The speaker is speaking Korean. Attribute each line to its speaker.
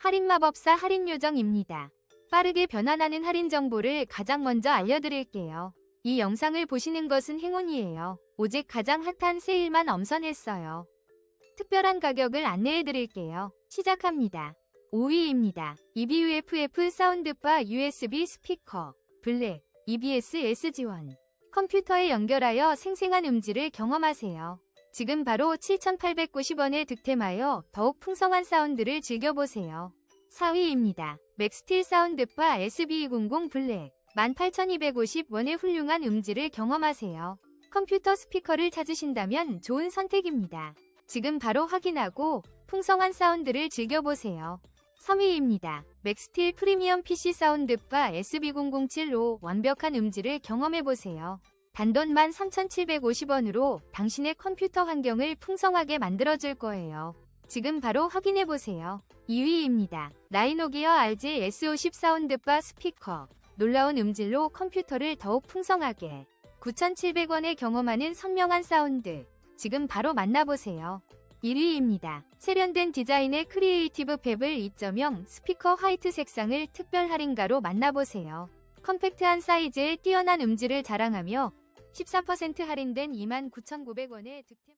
Speaker 1: 할인 마법사 할인 요정입니다. 빠르게 변환하는 할인 정보를 가장 먼저 알려드릴게요. 이 영상을 보시는 것은 행운이에요. 오직 가장 핫한 세일만 엄선했어요. 특별한 가격을 안내해드릴게요. 시작합니다. 5위입니다. EBUFF 사운드바 USB 스피커, 블랙, EBS S 지원. 컴퓨터에 연결하여 생생한 음질을 경험하세요. 지금 바로 7,890원에 득템하여 더욱 풍성한 사운드를 즐겨보세요. 4위입니다. 맥스틸 사운드바 SB200 블랙 18,250원의 훌륭한 음질을 경험하세요. 컴퓨터 스피커를 찾으신다면 좋은 선택입니다. 지금 바로 확인하고 풍성한 사운드를 즐겨보세요. 3위입니다. 맥스틸 프리미엄 PC 사운드바 SB007로 완벽한 음질을 경험해보세요. 단돈 13,750원으로 당신의 컴퓨터 환경을 풍성하게 만들어줄 거예요. 지금 바로 확인해보세요. 2위입니다. 라이노기어 RJ S50 사운드바 스피커. 놀라운 음질로 컴퓨터를 더욱 풍성하게 9,700원에 경험하는 선명한 사운드. 지금 바로 만나보세요. 1위입니다. 세련된 디자인의 크리에이티브 페블 2.0 스피커 화이트 색상을 특별 할인가로 만나보세요. 컴팩트한 사이즈에 뛰어난 음질을 자랑하며 14% 할인된 29,900원에 득템